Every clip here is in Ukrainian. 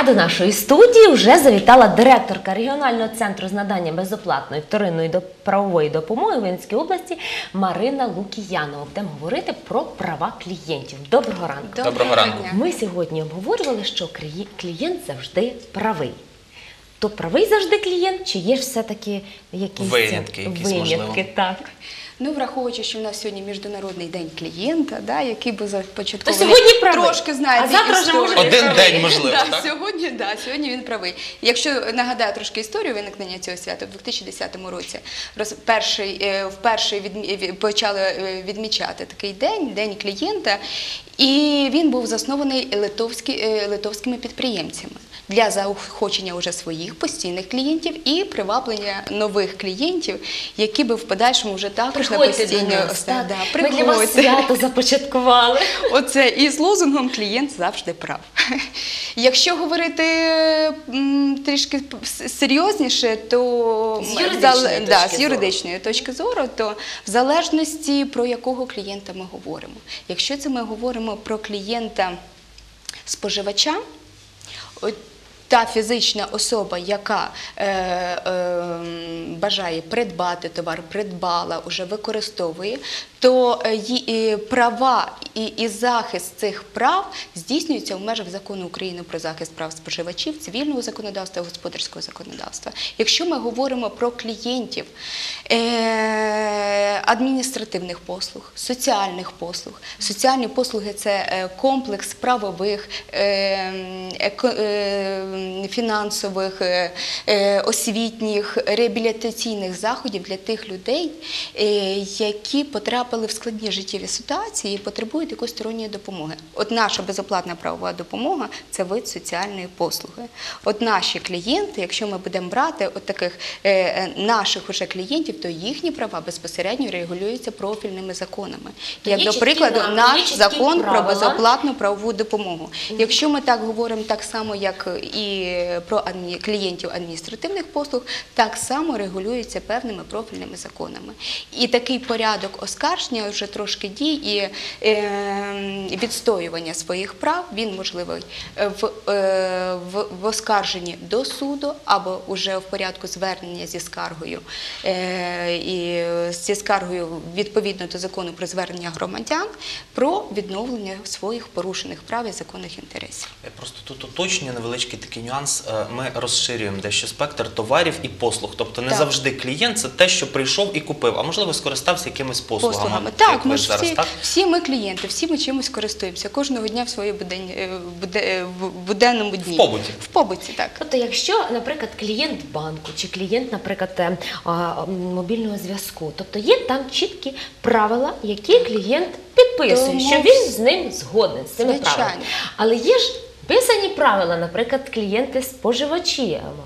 А до нашої студії вже завітала директорка регіонального центру з надання безоплатної вторинної до правової допомоги в Вінницькій області Марина Лукіянова. Будемо говорити про права клієнтів. Доброго ранку. Доброго ранку. Ми сьогодні обговорювали, що клі- клієнт завжди правий. То правий завжди клієнт, чи є ж все-таки якісь Винятки якісь, можливо. винятки? Так. Ну, враховуючи, що в нас сьогодні міжнародний день клієнта, да, який був То сьогодні правий. трошки знаєте, А завтра вже може Один правий. день, можливо, да, так? Сьогодні, да, сьогодні він правий. Якщо нагадаю трошки історію виникнення цього свята, в 2010 році роз, перший, е, вперше відмі- почали е, відмічати такий день, день клієнта, і він був заснований литовські, е, литовськими підприємцями для заохочення уже своїх постійних клієнтів і приваблення нових клієнтів, які би в подальшому вже також на Приходьте до постійній нас. основі. Да, Ми для вас свято започаткували. Оце і з лозунгом клієнт завжди прав. Якщо говорити трішки серйозніше, то З юридичної да, точки з юридичної точки зору, то в залежності про якого клієнта ми говоримо. Якщо це ми говоримо про клієнта споживача, от та фізична особа, яка е, е, бажає придбати товар, придбала, уже використовує, то е, права і, захист цих прав здійснюється в межах закону України про захист прав споживачів, цивільного законодавства, господарського законодавства. Якщо ми говоримо про клієнтів е, адміністративних послуг, соціальних послуг, соціальні послуги це е, комплекс правових, фінансових, освітніх, реабілітаційних заходів для тих людей, які потрапили в складні життєві ситуації і потребують якоїсь сторонньої допомоги. От наша безоплатна правова допомога це вид соціальної послуги. От наші клієнти, якщо ми будемо брати от таких е, е, наших уже клієнтів, то їхні права безпосередньо регулюються профільними законами. То Як до прикладу, наш закон про правила. безоплатну правову допомогу. Якщо ми так говоримо так само, як і про клієнтів адміністративних послуг, так само регулюється певними профільними законами. І такий порядок оскарження вже трошки дій і е, відстоювання своїх прав він можливий е, в, е, в, в оскарженні до суду або вже в порядку звернення зі скаргою і зі скаргою відповідно до закону про звернення громадян про відновлення своїх порушених прав і законних інтересів. Просто тут уточнюю невеличкий такий нюанс. Ми розширюємо дещо спектр товарів і послуг. Тобто не Так. завжди клієнт це те, що прийшов і купив, а можливо скористався якимись послугами. Послугами. Так, ми ж зараз, всі, так? всі ми клієнти, всі ми чимось користуємося кожного дня в своєму е, е, в буденному дні. В побуті. В побуті, так. Тобто, якщо, наприклад, клієнт банку чи клієнт, наприклад, е, мобільного зв'язку, тобто є там чіткі правила, які клієнт підписує, Тому що він з ним згоден з цими Звичайно. правилами. Але є ж писані правила, наприклад, клієнти споживачі,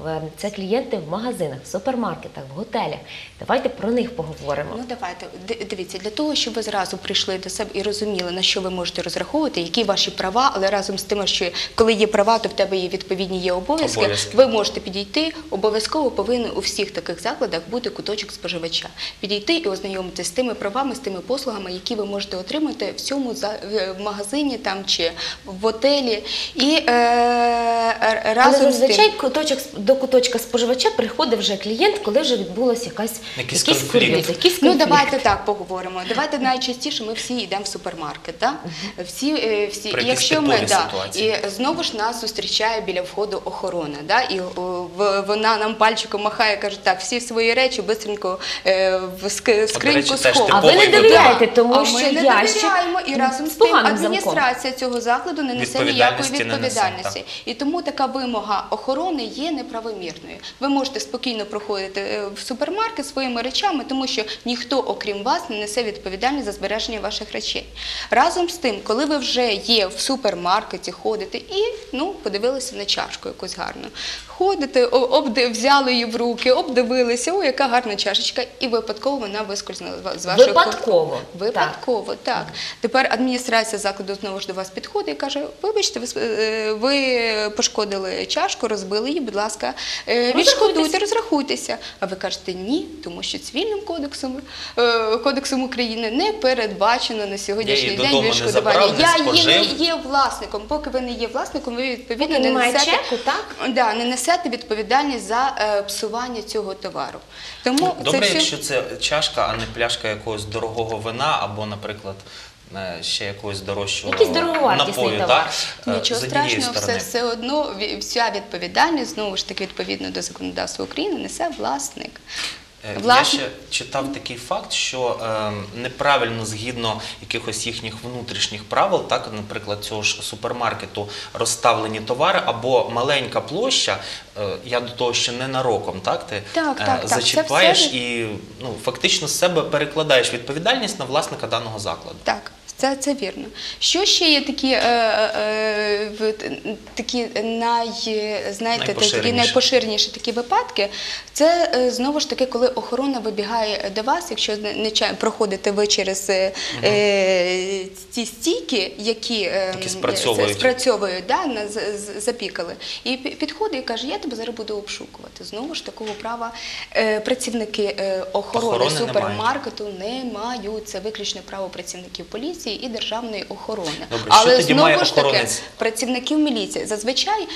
е, це клієнти в магазинах, в супермаркетах, в готелях. Давайте про них поговоримо. Ну давайте дивіться для того, щоб ви зразу прийшли до себе і розуміли на що ви можете розраховувати, які ваші права, але разом з тим, що коли є права, то в тебе є відповідні є обов'язки. Обов'язки. Ви можете підійти. Обов'язково повинен у всіх таких закладах бути куточок споживача. Підійти і ознайомитися з тими правами, з тими послугами, які ви можете отримати в цьому за- в магазині там чи в готелі. І е, Але разом з зазвичай тим. куточок до куточка споживача приходить вже клієнт, коли вже відбулася якась Якийсь якийсь конфлікт. кур'юз, якийсь Ну конфлікт. давайте так поговоримо. Давайте найчастіше ми всі йдемо в супермаркет. Да? Всі, е, всі. Про і якщо ми типові да, ситуації. і знову ж нас зустрічає біля входу охорона. Да? І о, в- вона нам пальчиком махає, каже, так, всі свої речі бистренько е, в ск- скриньку теж сховуємо. А ви не Типовий довіряєте, тому а що ми не ящик довіряємо і разом з з тим поганим замком. адміністрація цього закладу не несе ніякої Відповідальності не несе, відповідальності. І тому така вимога охорони є неправомірною. Ви можете спокійно проходити е, в супермаркет своїми речами, тому що ніхто, окрім вас, не несе відповідальність за збереження ваших речей. Разом з тим, коли ви вже є в супермаркеті, ходите і ну подивилися на чашку якусь гарну. Ходите, обди, взяли її в руки, обдивилися, о, яка гарна чашечка, і випадково вона вискользнула з ва- з вашої Випадково, Випадково, так. Тепер адміністрація закладу знову ж до вас підходить і каже: вибачте, ви, е, ви пошкодили чашку, розбили її, будь ласка, е, відшкодуйте, розрахуйтеся. А ви кажете ні, тому що цивільним кодексом, е, кодексом України не передбачено на сьогоднішній день відшкодування. не Я є, не є власником. Поки ви не є власником, ви відповідно не несете, чеку, так? Да, не несете відповідальність за е, псування цього товару. Тому Добре, це все... якщо це чашка, а не пляшка якогось дорогого вина або, наприклад, е, ще якогось дорожчого Якийсь дороговартісний напою, товар. так? Е, Нічого з однієї страшного, все, сторони. все одно вся відповідальність, знову ж таки, відповідно до законодавства України, несе власник. Е, Власне- Я ще читав такий факт, що е, неправильно згідно якихось їхніх внутрішніх правил, так, наприклад, цього ж супермаркету розставлені товари або маленька площа, е, я до того ще ненароком, так, ти Так, е, так, так, це зачіпаєш все- і ну, фактично з себе перекладаєш відповідальність на власника даного закладу. Так, це, це вірно. Що ще є такі, е, е, в- такі най, знаєте, такі Найпоширеніші. такі випадки? Це е, знову ж таки, коли охорона вибігає до вас, якщо не, не ча- проходите ви через е, е, ці стійки, які, е, Які спрацьовують. спрацьовують, да, на, з- з- запікали, і підходить і каже, я тебе зараз буду обшукувати. Знову ж такого права е, працівники е, охорони, Охорони не супермаркету мають. не мають. Це виключне право працівників поліції і державної охорони. Добре, Але що тоді знову має ж таки, охоронець? працівників міліції зазвичай.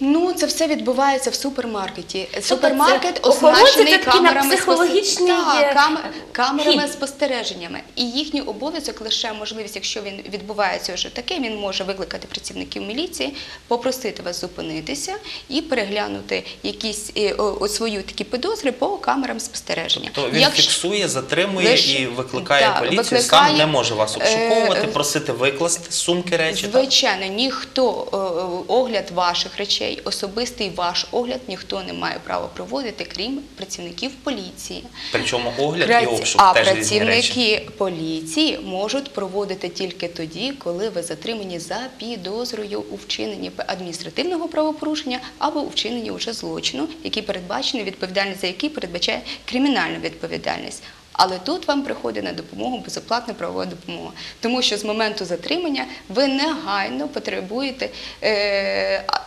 Ну, це все відбувається в супермаркеті. Супермаркет це оснащений камерами психологічний, спос- е, Так, кам... камерами спостереженнями. І їхній обов'язок лише можливість, якщо він відбувається вже таке, він може викликати працівників міліції, попросити вас зупинитися і переглянути якісь е, о- свою такі підозри по камерам спостереження. То він Якщо- фіксує, затримує Лише- і викликає так, поліцію, викликає, сам не може вас обшуковувати, е, просити викласти сумки речі. так? Ніхто е, огляд ваших речей, особистий ваш огляд, ніхто не має права проводити, крім працівників поліції. Причому огляд і Праці- обшук а теж речі. працівники поліції можуть проводити тільки тоді, коли ви затримані за підозрою у вчиненні адміністративного правопорушення або у вчиненні уже злочину, який передбачений відповідальність за який передбачає кримінальну відповідальність. Але тут вам приходить на допомогу безоплатна правова допомога, тому що з моменту затримання ви негайно потребуєте е,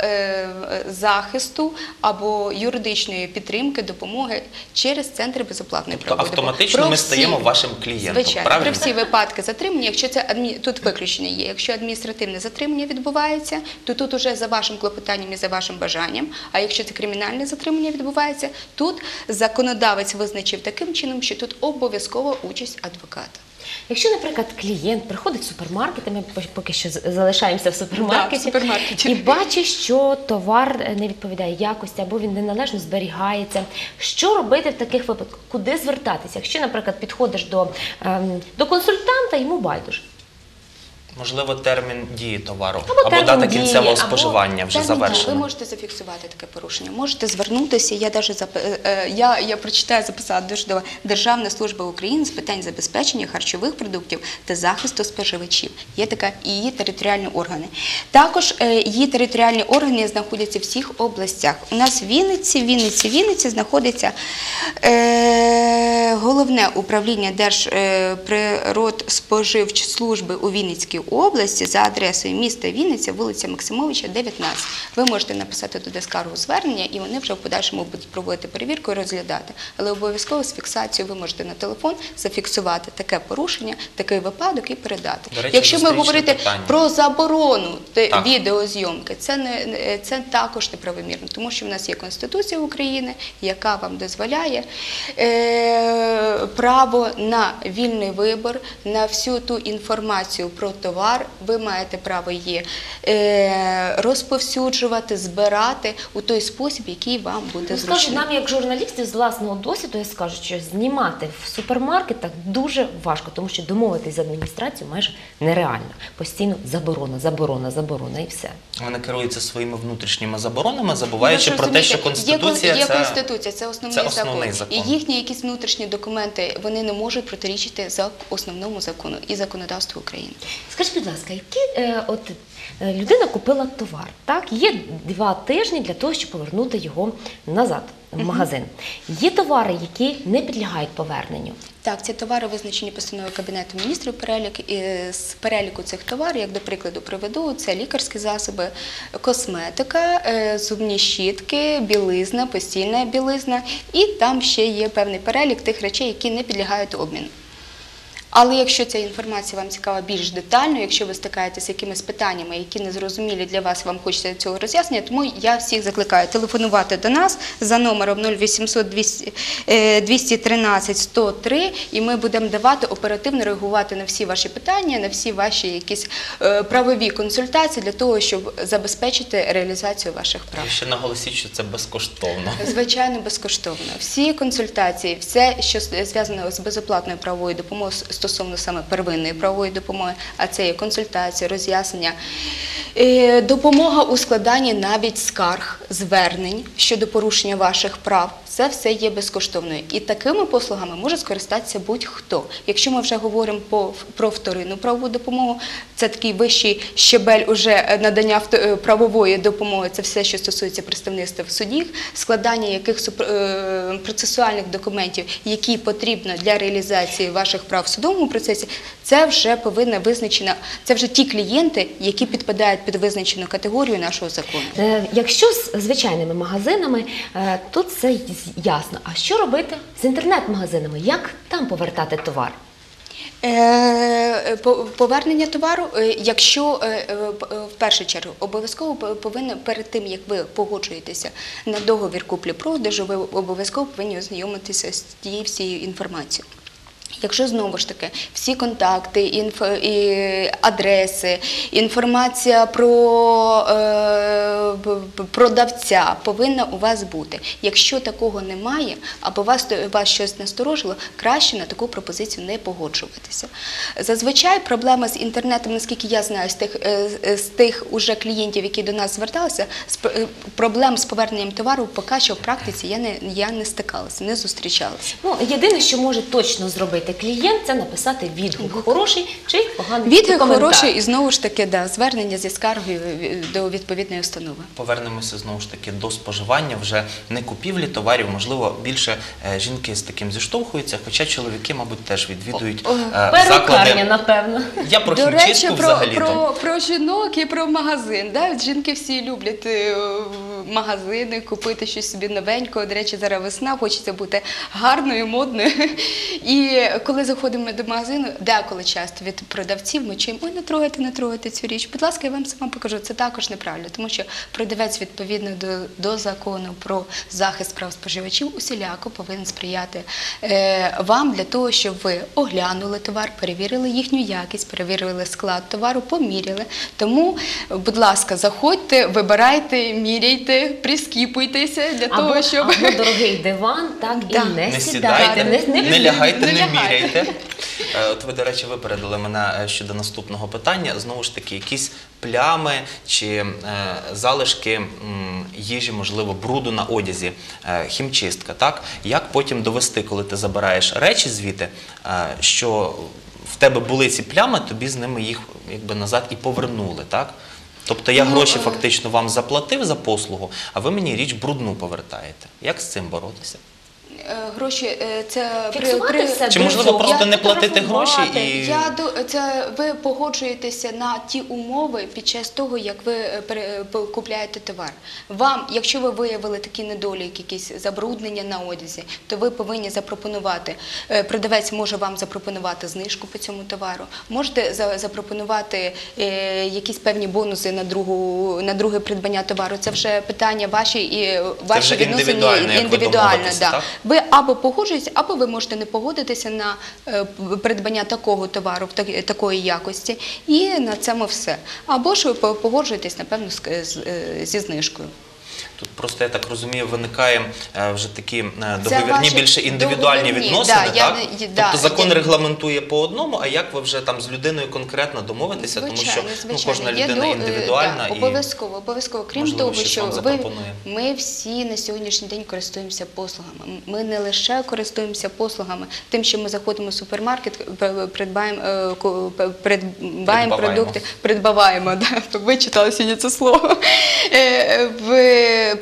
е, захисту або юридичної підтримки, допомоги через центри безоплатної Тобто правової допомоги. автоматично Про ми всі- стаємо вашим клієнтом, Звичайно, правильно? про всі випадки затримання, якщо це адмі... тут виключення є. Якщо адміністративне затримання відбувається, то тут уже за вашим клопотанням і за вашим бажанням. А якщо це кримінальне затримання відбувається, тут законодавець визначив таким чином, що тут обов'язкова участь адвоката. Якщо, наприклад, клієнт приходить в супермаркет, ми поки що залишаємося в супермаркеті, Да, в супермаркеті. і бачить, що товар не відповідає якості або він неналежно зберігається. Що робити в таких випадках? Куди звертатися? Якщо, наприклад, підходиш до, ем, до консультанта, йому байдуже. Можливо, термін дії товару Або або, дата дії, кінцевого або споживання вже дії. Ви можете зафіксувати таке порушення. Можете звернутися. Я даже зап... е, е, я, я прочитаю записала дуже до Державна служба України з питань забезпечення харчових продуктів та захисту споживачів. Є така і її територіальні органи. Також е, її територіальні органи знаходяться в всіх областях. У нас в Вінниці, Вінниці, Вінниці знаходиться е, головне управління Держприродспоживслужби у Вінницькій області за адресою міста Вінниця, вулиця Максимовича, 19. Ви можете написати туди скаргу звернення, і вони вже в подальшому будуть проводити перевірку і розглядати. Але обов'язково з фіксацією ви можете на телефон зафіксувати таке порушення, такий випадок і передати. Речі, Якщо ми говорити питання. про заборону Так. відеозйомки, це не- це також неправомірно, тому що в нас є Конституція України, яка вам дозволяє е, право на вільний вибір, на всю ту інформацію про товар. Ви маєте право її е, розповсюджувати, збирати у той спосіб, який вам буде Ну, скажу, нам, як журналістів з власного досвіду, я скажу, що знімати в супермаркетах дуже важко, тому що домовитись з адміністрацією майже нереально. Постійно заборона, заборона, заборона і все. Вони керуються своїми внутрішніми заборонами, забуваючи про те, що є конституція є, це конституція, це основний, це основний закон. закон. І їхні якісь внутрішні документи вони не можуть протирічити за основному закону і законодавству України. Скажіть, скажіть, будь ласка, які е, от е, людина купила товар, так? Є два тижні для того, щоб повернути його назад в магазин. Є товари, які не підлягають поверненню. Так, ці товари визначені постановою Кабінету міністрів перелік. І з переліку цих товарів, як до прикладу приведу, це лікарські засоби, косметика, е, зубні щітки, білизна, постільна білизна, і там ще є певний перелік тих речей, які не підлягають обміну. Але якщо ця інформація вам цікава більш детально, якщо ви стикаєтеся з якимись питаннями, які не зрозумілі для вас, вам хочеться цього роз'яснення, тому я всіх закликаю телефонувати до нас за номером 0800 200, е, 213 103, і ми будемо давати оперативно реагувати на всі ваші питання, на всі ваші якісь е, правові консультації для того, щоб забезпечити реалізацію ваших прав. І ще наголосіть, що це безкоштовно. Звичайно, безкоштовно. Всі консультації, все, що зв'язано з безоплатною правовою допомогою стосовно саме первинної правової допомоги, а це є консультація, роз'яснення, е, допомога у складанні навіть скарг, звернень щодо порушення ваших прав. Це все є безкоштовною. І такими послугами може скористатися будь-хто. Якщо ми вже говоримо про вторинну правову допомогу, це такий вищий щебель уже е, надання е, правової допомоги. Це все, що стосується представництва в суді, складання яких е, процесуальних документів, які потрібно для реалізації ваших прав в судовому процесі. Це вже повинна визначена. Це вже ті клієнти, які підпадають під визначену категорію нашого закону. Якщо з звичайними магазинами, е, все й- ясно. А що робити з інтернет-магазинами? Як там повертати товар? Е, по- Повернення товару, е, якщо е, е, е, в першу чергу обов'язково повинно перед тим, як ви погоджуєтеся на договір куплі-продажу, ви обов'язково повинні ознайомитися з тією всією інформацією. Якщо знову ж таки всі контакти, інфо, і адреси, інформація про е, продавця повинна у вас бути. Якщо такого немає, або вас, вас щось насторожило, краще на таку пропозицію не погоджуватися. Зазвичай проблема з інтернетом, наскільки я знаю, з тих, е, з тих уже клієнтів, які до нас зверталися, з е, проблем з поверненням товару поки що в практиці я не, я не стикалася, не зустрічалася. Ну, єдине, що може точно зробити клієнт, це написати відгук хороший чи поганий Відгук коментар. хороший і знову ж таки да, звернення зі скаргою е, до відповідної установи. Повернемося знову ж таки до споживання, вже не купівлі товарів. Можливо, більше е, жінки з таким зіштовхуються, хоча чоловіки, мабуть, теж відвідують О, е, заклади. напевно. Я про До речі, про, взагалі про, про жінок і про магазин. Да? Жінки всі люблять магазини, купити щось собі новенького. До речі, зараз весна, хочеться бути гарною, модною. І коли заходимо до магазину, деколи часто від продавців ми чуємо, ой, не трогайте, не трогайте цю річ. Будь ласка, я вам сама покажу. Це також неправильно, тому що продавець відповідно до, до закону про захист прав споживачів усіляко повинен сприяти е, вам для того, щоб ви оглянули товар, перевірили їхню якість, перевірили склад товару, поміряли. Тому, будь ласка, заходьте, вибирайте, міряйте, прискіпуйтеся для Або, того, щоб або дорогий диван, так Да. і не, Не сідайте, сідайте, не, не, не, лягайте, не не, міряйте. Е, От ви, до речі, випередили мене е, щодо наступного питання. Знову ж таки, якісь плями чи е, залишки м, їжі, можливо, бруду на одязі, е, хімчистка. Так? Як потім довести, коли ти забираєш речі звідти, е, що в тебе були ці плями, тобі з ними їх якби назад і повернули, так? Тобто я Ну, гроші фактично вам заплатив за послугу, а ви мені річ брудну повертаєте. Як з цим боротися? Е, Гроші е, це Фіксувати все Чи можливо просто Я не платити гроші і Я до це ви погоджуєтеся на ті умови під час того, як ви е, купляєте товар. Вам, якщо ви виявили такі недоліки, якісь забруднення на одязі, то ви повинні запропонувати. Продавець може вам запропонувати знижку по цьому товару. Можете за- запропонувати е, якісь певні бонуси на другу на друге придбання товару. Це вже питання ваші і ваші відносини індивідуально, як ви Да. так? Ви або погоджуєтесь, або ви можете не погодитися на е, придбання такого товару в так- такої якості, і на цьому все. Або ж ви погоджуєтесь, напевно, е, зі знижкою. Тут просто я так розумію, виникає е, вже такі е, договірні, більше індивідуальні договірні, відносини, да, я так? не- тобто закон я- регламентує по одному, а як ви вже там з людиною конкретно домовитеся, тому що ну, кожна людина е, індивідуальна да, і обов'язково, обов'язково. Крім можливо, того, що ви, ми всі на сьогоднішній день користуємося послугами. Ми не лише користуємося послугами, тим, що ми заходимо в супермаркет, придбаємо, е, придбаємо продукти, придбаваємо, да, ви читали сьогодні це слово, в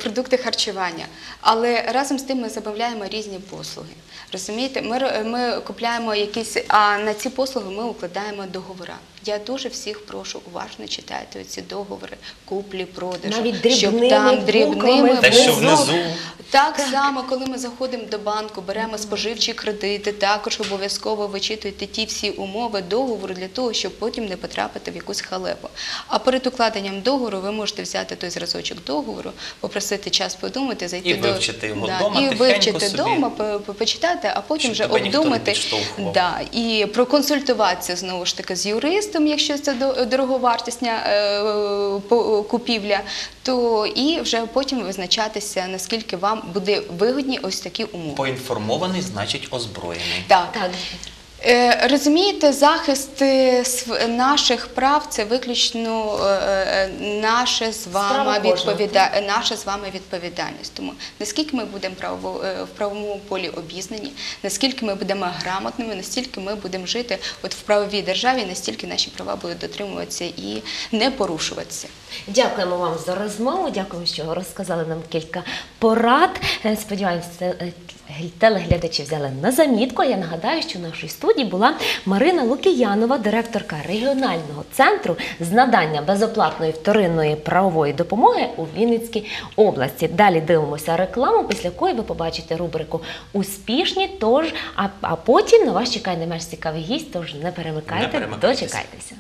продукти харчування. Але разом з тим ми замовляємо різні послуги. Розумієте, ми, ми купляємо якісь, а на ці послуги ми укладаємо договори. Я дуже всіх прошу уважно читати ці договори куплі, продажу, Навіть щоб там дрібними Те, що внизу. внизу. Так само, коли ми заходимо до банку, беремо споживчі кредити, також обов'язково вичитуєте ті всі умови договору для того, щоб потім не потрапити в якусь халепу. А перед укладенням договору ви можете взяти той зразочок договору, попросити час подумати, зайти І до вивчити його вдома, і вивчити вдома, по- по- почитати, а потім Щоб вже обдумати да, і проконсультуватися знову ж таки з юристом, якщо це до- дороговартісня е, купівля, то і вже потім визначатися, наскільки вам буде вигодні ось такі умови. поінформований, значить озброєний. Так. Так. Е, Розумієте, захист наших прав це виключно е, е, з вами відповіда... наша з вами відповідальність. Тому наскільки ми будемо право... в правовому полі обізнані, наскільки ми будемо грамотними, настільки ми будемо жити от в правовій державі, настільки наші права будуть дотримуватися і не порушуватися. Дякуємо вам за розмову. Дякуємо, що розказали нам кілька порад. Сподіваємося, телеглядачі взяли на замітку. Я нагадаю, що в нашій студії була Марина Лукіянова, директорка регіонального центру з надання безоплатної вторинної правової допомоги у Вінницькій області. Далі дивимося рекламу, після якої ви побачите рубрику Успішні. Тож, а, а потім на вас чекає не менш цікавий гість. Тож не перемикайте, Не перемикайтеся. дочекайтеся.